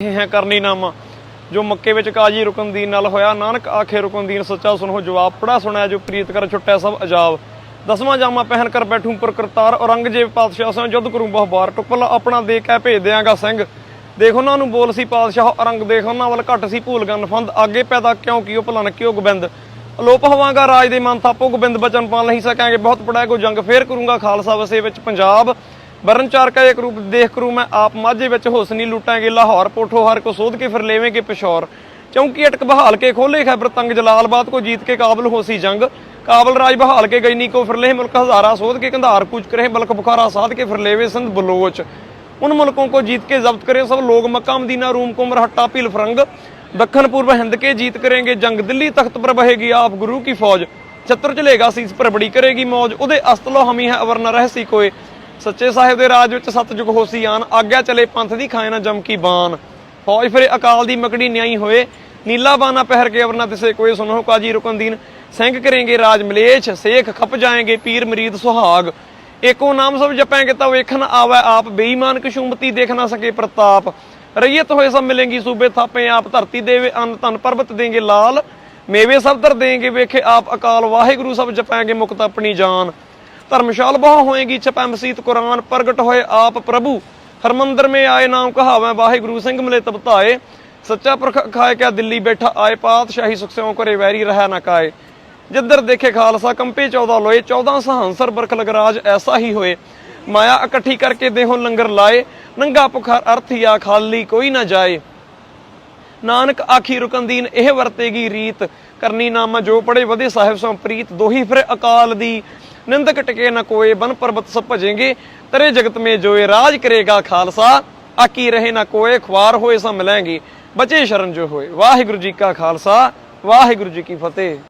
ਹੈ ਕਰਨੀ ਨਾਮਾ। ਜੋ ਮੱਕੇ ਵਿੱਚ ਕਾਜੀ ਰੁਕਨਦੀਨ ਨਾਲ ਹੋਇਆ, ਨਾਨਕ ਆਖੇ ਰੁਕਨਦੀਨ ਸੱਚਾ ਸੁਨੋ ਜਵਾਬ ਪੜਾ ਸੁਣਿਆ ਜੋ ਪ੍ਰੀਤ ਕਰ ਛੁੱਟਿਆ ਸਭ ਅਜਾਬ। ਦਸਵਾਂ ਜਾਮਾ ਪਹਿਨ ਕਰ ਬੈਠੂ ਪਰ ਕਰਤਾਰ ਔਰੰਗਜ਼ੇਬ ਪਾਤਸ਼ਾਹ ਸੋ ਜਦ ਕਰੂੰ ਬਹੁ ਬਾਰ। ਟੁਕਲਾ ਆਪਣਾ ਦੇ ਕੇ ਭੇਜ ਦਿਆਂਗਾ ਸਿੰਘ। ਦੇਖ ਉਹਨਾਂ ਨੂੰ ਬੋਲ ਸੀ ਪਾਤਸ਼ਾਹ ਔਰੰਗ ਦੇਖ ਉਹਨਾਂ ਵੱਲ ਘੱਟ ਸੀ ਭੂਲ ਗਨ ਫੰਦ। ਅੱਗੇ ਪੈਦਾ ਕਿਉਂ ਕੀਓ ਭਲਨ ਕਿਉ ਗੋਬਿੰਦ? ਅਲੋਪ ਹੋਵਾਂਗਾ ਰਾਜ ਦੇ ਮਨ ਥਾਪੋ, ਗੋਬਿੰਦ ਬਚਨ ਪਾਲ ਨਹੀਂ ਸਕਾਂਗੇ। ਬਹੁਤ ਪੜਾਏ ਕੋ ਜੰਗ ਫੇਰ ਕਰੂੰਗਾ ਖਾਲਸਾ। ਵਸੇ ਵਿੱਚ ਪੰਜਾਬ ਵਰਨ ਚਾਰਕਾ ਇੱਕ ਰੂਪ ਦੇਖ ਕਰੂ ਮੈਂ ਆਪ ਮਾਝੇ ਵਿੱਚ ਹੁਸਨੀ ਲੁੱਟਾਂਗੇ, ਲਾਹੌਰ ਪੋਠੋ ਹਰ ਕੋ ਸੋਧ ਕੇ ਫਿਰ ਲੇਵੇਂਗੇ ਪਿਸ਼ੌਰ। ਚੌਂਕੀ ਅਟਕ ਬਹਾਲ ਕੇ ਖੋਲੇ ਖੈਬਰ ਤੰਗ ਜਲਾਲਬਾਦ ਕੋ ਜੀਤ ਕੇ ਕਾਬਲ ਹੋਸੀ ਜੰਗ। ਕਾਬਲ ਰਾਜ ਬਹਾਲ ਕੇ ਗੈਨੀ ਕੋ ਫਿਰ ਫਿਰਲੇ ਮੁਲਕ ਹਜ਼ਾਰਾ ਸੋਧ ਕੇ ਕੰਧਾਰ ਕੂਚ ਕਰੇ, ਬਲਕ ਬੁਖਾਰਾ ਸਾਧ ਕੇ ਫਿਰ ਲੇਵੇ ਸਿੰਧ ਬਲੋਚ। ਉਨ ਮੁਲਕੋਂ ਕੋ ਜੀਤ ਕੇ ਜ਼ਬਤ ਕਰੇ ਸਭ ਲੋਕ ਮੱਕਾ ਮਦੀਨਾ ਰੂਮ ਕੋ ਮਰਹੱਟਾ ਭੀਲ ਫਰੰਗ। ਦੱਖਣ ਪੂਰਬ ਹਿੰਦ ਕੇ ਜੀਤ ਕਰੇਗੇ ਜੰਗ, ਦਿੱਲੀ ਤਖਤ ਪਰ ਬਹੇਗੀ ਆਪ ਗੁਰੂ ਕੀ ਫੌਜ। ਛੱਤਰ ਚਲੇਗਾ ਸੀਸ ਪਰ ਬੜੀ ਕਰੇਗੀ ਮੌਜ, ਉਹਦੇ ਅਸਤਲੋ ਹਮੀ ਹੈ ਅਵਰਨ ਰਹਿਸੀ ਕੋਏ। ਸੱਚੇ ਸਾਹਿਬ ਦੇ ਰਾਜ ਵਿੱਚ ਸਤਜੁਗ ਹੋਸੀ ਆਨ, ਆਗਿਆ ਚਲੇ ਪੰਥ ਦੀ ਖਾਏ ਨਾ ਜਮ ਕੀ ਬਾਨ। ਫੌਜ ਫਿਰੇ ਅਕਾਲ ਦੀ ਮਕੜੀ ਨਿਆਈ ਹੋਏ, ਨੀਲਾ ਬਾਨਾ ਪਹਿਰ ਕੇ ਅਵਰਨਾ ਤਿਸੇ ਕੋਈ ਸੁਨੋ ਕਾਜੀ ਰੁਕਨਦੀਨ ਸਿੰਘ ਕਰੇਂਗੇ ਰਾਜ ਮਲੇਛ, ਸੇਖ ਖਪ ਜਾਏਗੇ ਪੀਰ ਮਰੀਦ ਸੁਹਾਗ। ਏਕੋ ਨਾਮ ਸਭ ਜਪਾਂਗੇ ਤਾਂ ਵੇਖਣ ਆਵੈ ਆਪ, ਬੇਈਮਾਨ ਕਿਸ਼ੂਮਤੀ ਦੇਖ ਨਾ ਸਕੇ ਪ੍ਰਤਾਪ। ਰਈਅਤ ਹੋਏ ਸਭ ਮਿਲੇਂਗੀ ਸੂਬੇ ਥਾਪੇ ਆਪ, ਧਰਤੀ ਦੇਵੇ ਅੰਨ ਧਨ ਪਰਬਤ ਦੇਂਗੇ ਲਾਲ। ਮੇਵੇ ਸਭ ਦਰ ਦੇਂਗੇ ਵੇਖੇ ਆਪ ਅਕਾਲ, ਵਾਹਿਗੁਰੂ ਸਭ ਜਪਾਂਗੇ ਮੁਕਤ ਆਪਣੀ ਜਾਨ। ਧਰਮਸ਼ਾਲ ਬਹੁ ਹੋਏਗੀ ਛਪੈ ਮਸੀਤ ਕੁਰਾਨ, ਪ੍ਰਗਟ ਹੋਏ ਆਪ ਪ੍ਰਭੂ। ਹਰਮੰਦਰ ਮੇ ਆਏ ਨਾਮ ਕਹਾਵੇਂ, ਵਾਹਿਗੁਰੂ ਸਿੰਘ ਮਿਲੇ ਤਬ ਸੱਚਾ ਪੁਰਖ ਖਾਏ ਕਿਆ ਦਿੱਲੀ ਬੈਠਾ ਆਏ ਪਾਤਸ਼ਾਹੀ ਸੁਖ ਸਿਉ ਕਰੇ ਵੈਰੀ ਰਹਿ ਨਾ ਕਾਏ। ਜਿੱਧਰ ਦੇਖੇ ਖਾਲਸਾ ਕੰਪੇ 14 ਲੋਏ 14 ਸਹੰਸਰ ਬਰਖ ਲਗਰਾਜ ਐਸਾ ਹੀ ਹੋਏ। ਮਾਇਆ ਇਕੱਠੀ ਕਰਕੇ ਦੇਹੋਂ ਲੰਗਰ ਲਾਏ, ਨੰਗਾ ਪੁਖਾਰ ਆ ਖਾਲੀ ਕੋਈ ਨਾ ਜਾਏ। ਨਾਨਕ ਆਖੀ ਰੁਕਨਦੀਨ ਇਹ ਵਰਤੇਗੀ ਰੀਤ। ਕਰਨੀ ਨਾਮਾ ਜੋ ਪੜੇ ਵਧੇ ਸਾਹਿਬ ਸੋ ਪ੍ਰੀਤ, ਦੋਹੀ ਫਿਰ ਅਕਾਲ ਦੀ। ਨਿੰਦਕ ਟਕੇ ਨ ਕੋਏ, ਬਨ ਪਰਬਤ ਸਭ ਭਜेंगे ਤਰੇ ਜਗਤ ਮੇ ਜੋਏ, ਰਾਜ ਕਰੇਗਾ ਖਾਲਸਾ। ਆਕੀ ਰਹੇ ਨ ਕੋਏ ਖਵਾਰ ਹੋਏ ਸਭ ਮਿਲਾਂਗੇ। ਬਚੇ ਸ਼ਰਨ ਜੋ ਹੋਏ। ਵਾਹਿਗੁਰੂ ਜੀ ਕਾ ਖਾਲਸਾ, ਵਾਹਿਗੁਰੂ ਜੀ ਕੀ ਫਤਿਹ।